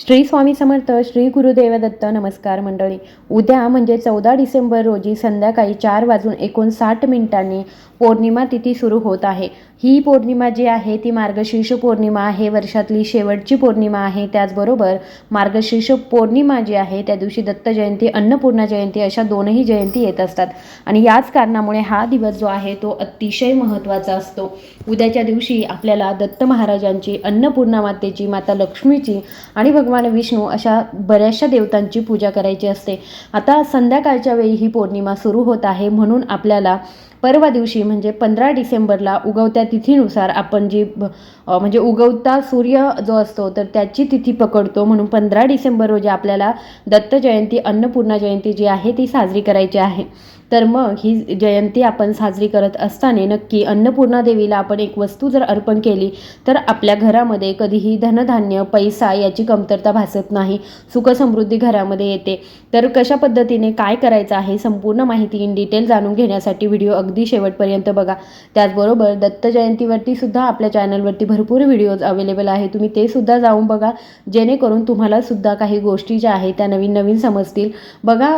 श्री स्वामी समर्थ श्री गुरुदेव दत्त नमस्कार मंडळी. उद्या म्हणजे चौदा डिसेंबर रोजी संध्याकाळी चार वाजून एकोणसाठ मिनिटांनी पौर्णिमा तिथी सुरू होत आहे. ही पौर्णिमा जी आहे ती मार्गशीर्ष पौर्णिमा आहे. वर्षातली शेवटची पौर्णिमा आहे. त्याचबरोबर मार्गशीर्ष पौर्णिमा जी आहे त्या दिवशी दत्त जयंती अन्नपूर्णा जयंती अशा दोनही जयंती येत असतात. आणि याच कारणामुळे हा दिवस जो आहे तो अतिशय महत्त्वाचा असतो. उद्याच्या दिवशी आपल्याला दत्त महाराजांची अन्नपूर्णा मातेची माता लक्ष्मीची आणि भगवान विष्णू अशा बऱ्याचशा देवतांची पूजा करायची असते. आता संध्याकाळच्या वेळी ही पौर्णिमा सुरू होत आहे. म्हणून आपल्याला परवा दिवशी म्हणजे पंधरा डिसेंबरला उगवत्या तिथीनुसार आपण जी म्हणजे उगवता सूर्य जो असतो तर त्याची तिथी पकडतो. म्हणून पंधरा डिसेंबर रोजी आपल्याला दत्त जयंती अन्नपूर्णा जयंती जी आहे ती साजरी करायची आहे. तर मग ही जयंती आपण साजरी करत असताना नक्की अन्नपूर्णा देवीला आपण एक वस्तू जर अर्पण केली तर आपल्या घरामध्ये कधीही धनधान्य पैसा याची कमतरता भासत नाही. सुखसमृद्धी घरामध्ये येते. तर कशा पद्धतीने काय करायचं आहे संपूर्ण माहिती इन डिटेल जाणून घेण्यासाठी व्हिडिओ अगदी शेवटपर्यंत बघा. त्याचबरोबर दत्त जयंतीवरती सुद्धा आपल्या चॅनलवरती भर भरपूर व्हिडिओज अवेलेबल आहे तुम्ही ते सुद्धा जाऊन बघा. जेणेकरून तुम्हाला सुद्धा काही गोष्टी ज्या आहेत त्या नवीन नवीन समजतील. बघा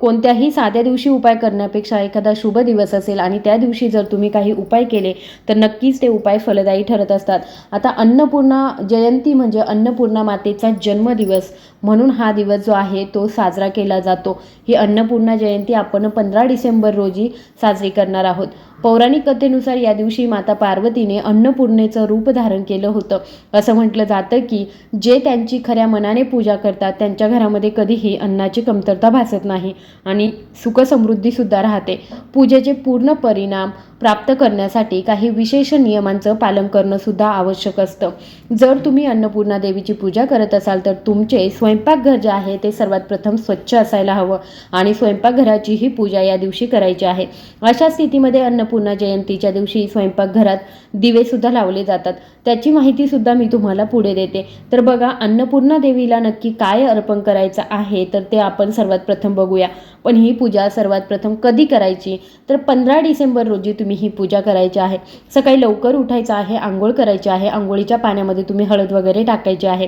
कोणत्याही साध्या दिवशी उपाय करण्यापेक्षा एखादा शुभ दिवस असेल आणि त्या दिवशी जर तुम्ही काही उपाय केले तर नक्कीच ते उपाय फलदायी ठरत असतात. आता अन्नपूर्णा जयंती म्हणजे अन्नपूर्णा मातेचा जन्मदिवस म्हणून हा दिवस जो आहे तो साजरा केला जातो. ही अन्नपूर्णा जयंती आपण पंधरा डिसेंबर रोजी साजरी करणार आहोत. पौराणिक कथेनुसार या दिवशी माता पार्वतीने अन्नपूर्णेचं रूप धारण केलं होतं. असं म्हटलं जातं की जे त्यांची खऱ्या मनाने पूजा करतात त्यांच्या घरामध्ये कधीही अन्नाची कमतरता भासत नाही आणि सुखसमृद्धीसुद्धा राहते. पूजेचे पूर्ण परिणाम प्राप्त करण्यासाठी काही विशेष नियमांचं पालन करणंसुद्धा आवश्यक असतं. जर तुम्ही अन्नपूर्णा देवीची पूजा करत असाल तर तुमचे स्वयंपाकघर जे आहे ते सर्वात प्रथम स्वच्छ असायला हवं आणि स्वयंपाकघराची ही पूजा या दिवशी करायची आहे. अशा स्थितीमध्ये अन्नपूर्णा जयंतीच्या दिवशी स्वयंपाकघरात दिवेसुद्धा लावले जातात. त्याची माहितीसुद्धा मी तुम्हाला पुढे देते. तर बघा अन्नपूर्णा देवीला नक्की काय अर्पण करायचं आहे तर ते आपण सर्वात प्रथम बघूया. पण ही पूजा सर्वात प्रथम कधी करायची? तर पंधरा डिसेंबर रोजी तुम्ही ही पूजा करायची आहे. सकाळी लवकर उठायचं आहे आंघोळ करायची आहे आंघोळीच्या पाण्यामध्ये तुम्ही हळद वगैरे टाकायची आहे.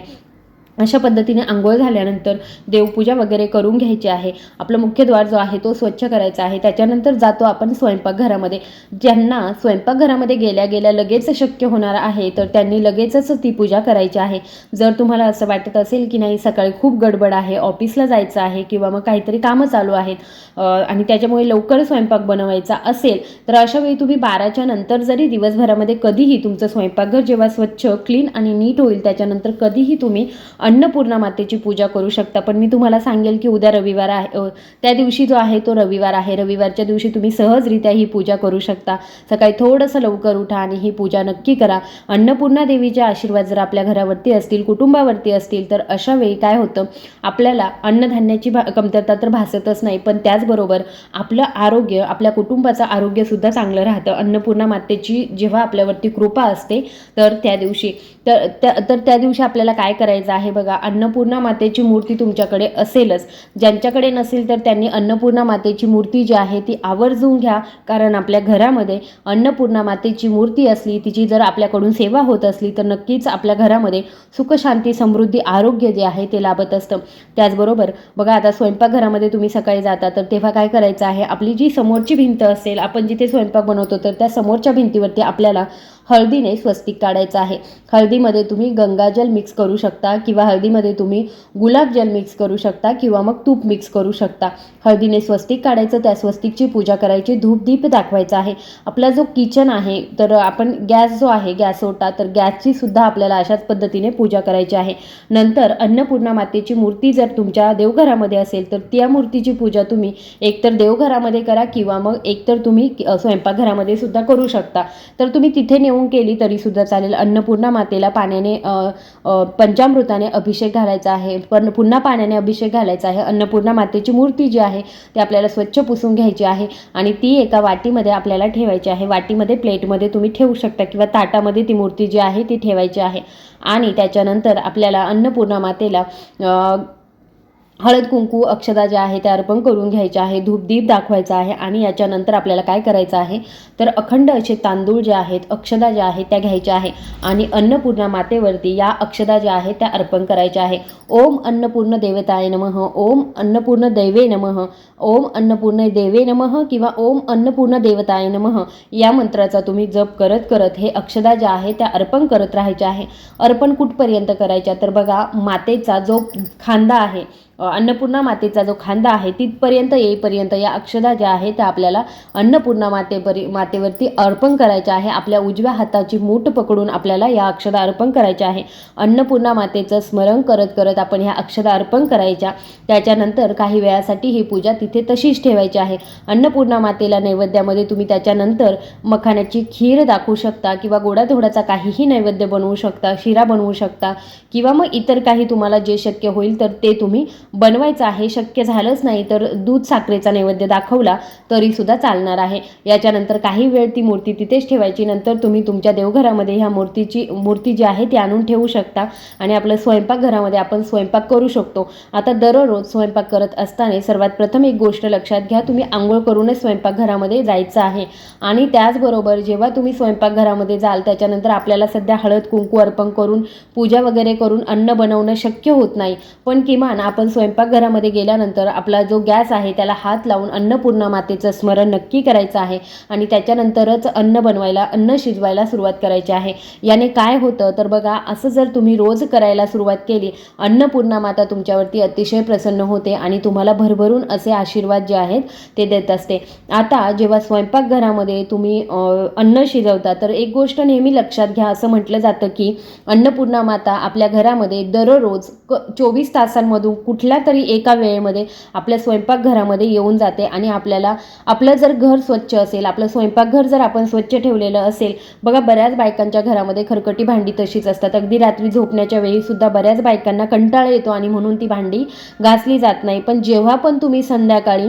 अशा पद्धतीने आंघोळ झाल्यानंतर देवपूजा वगैरे करून घ्यायची आहे. आपलं मुख्य द्वार जो आहे तो स्वच्छ करायचा आहे. त्याच्यानंतर जातो आपण स्वयंपाकघरामध्ये. ज्यांना स्वयंपाकघरामध्ये गेल्या गेल्या लगेच शक्य होणार आहे तर त्यांनी लगेचच ती पूजा करायची आहे. जर तुम्हाला असं वाटत असेल की नाही सकाळी खूप गडबड आहे ऑफिसला जायचं आहे किंवा मग काहीतरी कामं चालू आहेत आणि त्याच्यामुळे लवकर स्वयंपाक बनवायचा असेल तर अशा वेळी तुम्ही बाराच्या नंतर जरी दिवसभरामध्ये कधीही तुमचं स्वयंपाकघर जेव्हा स्वच्छ क्लीन आणि नीट होईल त्याच्यानंतर कधीही तुम्ही अन्नपूर्णा मातेची पूजा करू शकता. पण मी तुम्हाला सांगेल की उद्या रविवार आहे त्या दिवशी जो आहे तो रविवार आहे. रविवारच्या दिवशी तुम्ही सहजरित्या ही पूजा करू शकता. सकाळी थोडंसं लवकर उठा आणि ही पूजा नक्की करा. अन्नपूर्णा देवीचे आशीर्वाद जर आपल्या घरावरती असतील कुटुंबावरती असतील तर अशा वेळी काय होतं? आपल्याला अन्नधान्याची भा कमतरता तर भासतच नाही. पण त्याचबरोबर आपलं आरोग्य आपल्या कुटुंबाचं आरोग्यसुद्धा चांगलं राहतं. अन्नपूर्णा मातेची जेव्हा आपल्यावरती कृपा असते तर त्या दिवशी तर त्या तर त्या दिवशी आपल्याला काय करायचं आहे? बघा अन्नपूर्णा मातेची मूर्ती तुमच्याकडे असेलच. ज्यांच्याकडे नसेल तर त्यांनी अन्नपूर्णा मातेची मूर्ती जी आहे ती आवर्जून घ्या. कारण आपल्या घरामध्ये अन्नपूर्णा मातेची मूर्ती असली तिची जर आपल्याकडून सेवा होत असली तर नक्कीच आपल्या घरामध्ये सुखशांती समृद्धी आरोग्य जे आहे ते लाभत असतं. त्याचबरोबर बघा आता स्वयंपाकघरामध्ये तुम्ही सकाळी जाता तर तेव्हा काय करायचं आहे? आपली जी समोरची भिंत असेल आपण जिथे स्वयंपाक बनवतो तर त्या समोरच्या भिंतीवरती आपल्याला हळदीने स्वस्तिक काढायचं आहे. हळदीमध्ये तुम्ही गंगाजल मिक्स करू शकता किंवा हळदीमध्ये तुम्ही गुलाबजल मिक्स करू शकता किंवा मग तूप मिक्स करू शकता. हळदीने स्वस्तिक काढायचं त्या स्वस्तिकची पूजा करायची धूप दीप दाखवायचा आहे. आपला जो किचन आहे तर आपण गॅस जो आहे गॅस ओटा तर गॅसची सुद्धा आपल्याला अशाच पद्धतीने पूजा करायची आहे. नंतर अन्नपूर्णा मातेची मूर्ती जर तुमच्या देवघरामध्ये असेल तर त्या मूर्तीची पूजा तुम्ही एकतर देवघरामध्ये करा किंवा मग एकतर तुम्ही स्वयंपाकघरामध्ये सुद्धा करू शकता. तर तुम्ही तिथे नेऊन केली तरी सुद्धा चालेल. अन्नपूर्णा मातेला पाण्याने पंचामृताने अभिषेक घालायचा आहे. पण पुन्हा पाण्याने अभिषेक घालायचा आहे. अन्नपूर्णा मातेची मूर्ती जी आहे ती आपल्याला स्वच्छ पुसून घ्यायची आहे आणि ती एका वाटीमध्ये आपल्याला ठेवायची आहे. वाटीमध्ये प्लेटमध्ये तुम्ही ठेवू शकता किंवा ताटामध्ये ती मूर्ती जी आहे ती ठेवायची आहे. आणि त्याच्यानंतर आपल्याला अन्नपूर्णा मातेला हळद कुंकू अक्षदा ज्या आहे त्या अर्पण करून घ्यायच्या आहे धूपदीप दाखवायचा आहे आणि याच्यानंतर आपल्याला काय करायचं आहे? तर अखंड असे तांदूळ जे आहेत अक्षदा ज्या आहेत त्या घ्यायच्या आहे आणि अन्नपूर्णा मातेवरती या अक्षदा ज्या आहेत त्या अर्पण करायच्या आहे. ओम अन्नपूर्ण देवताय नमः ओम अन्नपूर्ण दैवे नमः ओम अन्नपूर्ण देवे नमः किंवा ओम अन्नपूर्ण देवताय नमः या मंत्राचा तुम्ही जप करत करत हे अक्षदा ज्या आहे त्या अर्पण करत राहायच्या आहे. अर्पण कुठपर्यंत करायच्या? तर बघा मातेचा जो खांदा आहे अन्नपूर्णा मातेचा जो खांदा आहे तिथपर्यंत येईपर्यंत या अक्षदा ज्या आहेत त्या आपल्याला अन्नपूर्णा मातेपरी मातेवरती अर्पण करायच्या आहे. आपल्या उजव्या हाताची मूठ पकडून आपल्याला या अक्षदा अर्पण करायच्या आहे. अन्नपूर्णा मातेचं स्मरण करत करत आपण ह्या अक्षदा अर्पण करायच्या. त्याच्यानंतर काही वेळासाठी ही पूजा तिथे तशीच ठेवायची आहे. अन्नपूर्णा मातेला नैवेद्यामध्ये तुम्ही त्याच्यानंतर मखाण्याची खीर दाखवू शकता किंवा गोडाधोडाचा काहीही नैवेद्य बनवू शकता शिरा बनवू शकता किंवा मग इतर काही तुम्हाला जे शक्य होईल तर ते तुम्ही बनवायचं आहे शक्य झालंच नाही तर दूध साखरेचा नैवेद्य दाखवला तरी सुद्धा चालणार आहे. याच्यानंतर काही वेळ ती मूर्ती तिथेच ठेवायची नंतर तुम्ही तुमच्या देवघरामध्ये ह्या मूर्तीची मूर्ती जी आहे ती आणून ठेवू शकता आणि आपलं स्वयंपाकघरामध्ये आपण स्वयंपाक करू शकतो. आता दररोज स्वयंपाक करत असताना सर्वात प्रथम एक गोष्ट लक्षात घ्या तुम्ही आंघोळ करूनच स्वयंपाकघरामध्ये जायचं आहे. आणि त्याचबरोबर जेव्हा तुम्ही स्वयंपाकघरामध्ये जाल त्याच्यानंतर आपल्याला सध्या हळद कुंकू अर्पण करून पूजा वगैरे करून अन्न बनवणं शक्य होत नाही. पण किमान आपण स्वयं स्वयंपाकघरामध्ये गेल्यानंतर आपला जो गॅस आहे त्याला हात लावून अन्नपूर्णा मातेचं स्मरण नक्की करायचं आहे आणि त्याच्यानंतरच अन्न बनवायला अन्न शिजवायला सुरुवात करायची आहे. याने काय होतं? तर बघा असं जर तुम्ही रोज करायला सुरुवात केली अन्नपूर्णा माता तुमच्यावरती अतिशय प्रसन्न होते आणि तुम्हाला भरभरून असे आशीर्वाद जे आहेत ते देत असते. आता जेव्हा स्वयंपाकघरामध्ये तुम्ही अन्न शिजवता तर एक गोष्ट नेहमी लक्षात घ्या. असं म्हटलं जातं की अन्नपूर्णा माता आपल्या घरामध्ये दररोज क चोवीस तासांमधून कुठल्या तरी एका वेळेमध्ये आपल्या स्वयंपाकघरामध्ये येऊन जाते आणि आपल्याला आपलं जर घर स्वच्छ असेल आपलं स्वयंपाकघर जर आपण स्वच्छ ठेवलेलं असेल बघा बऱ्याच बायकांच्या घरामध्ये खरकटी भांडी तशीच असतात. अगदी रात्री झोपण्याच्या वेळी सुद्धा बऱ्याच बायकांना कंटाळा येतो आणि म्हणून ती भांडी घासली जात नाही. पण जेव्हा पण तुम्ही संध्याकाळी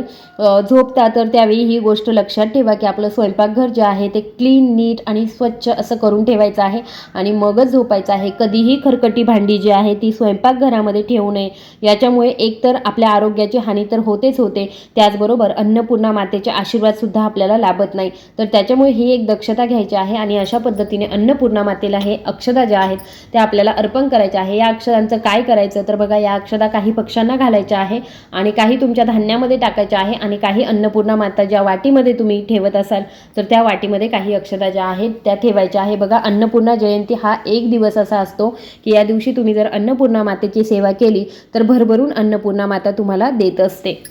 झोपता तर त्यावेळी ही गोष्ट लक्षात ठेवा की आपलं स्वयंपाकघर जे आहे ते क्लीन नीट आणि स्वच्छ असं करून ठेवायचं आहे आणि मगच झोपायचं आहे. कधीही खरकटी भांडी जी आहे ती स्वयंपाकघरामध्ये ठेवू नये. याच्यामुळे एकतर आपल्या आरोग्याची हानी तर होतेच होते. त्याचबरोबर अन्नपूर्णा मातेचे आशीर्वादसुद्धा आपल्याला लाभत नाही. तर त्याच्यामुळे ही एक दक्षता घ्यायची आहे आणि अशा पद्धतीने अन्नपूर्णा मातेला हे अक्षदा ज्या आहेत त्या आपल्याला अर्पण करायच्या आहे. या अक्षरांचं काय करायचं? तर बघा या अक्षदा काही पक्ष्यांना घालायच्या आहे आणि काही तुमच्या धान्यामध्ये टाकायच्या आहे आणि काही अन्नपूर्णा माता ज्या वाटीमध्ये तुम्ही ठेवत असाल तर त्या वाटीमध्ये काही अक्षदा ज्या आहेत त्या ठेवायच्या आहे. बघा अन्नपूर्णा जयंती हा एक दिवस असा असतो की या दिवशी तुम्ही जर अन्नपूर्णा मातेची सेवा केली तर भरभरून अन्नपूर्णा माता तुम्हाला देत असते.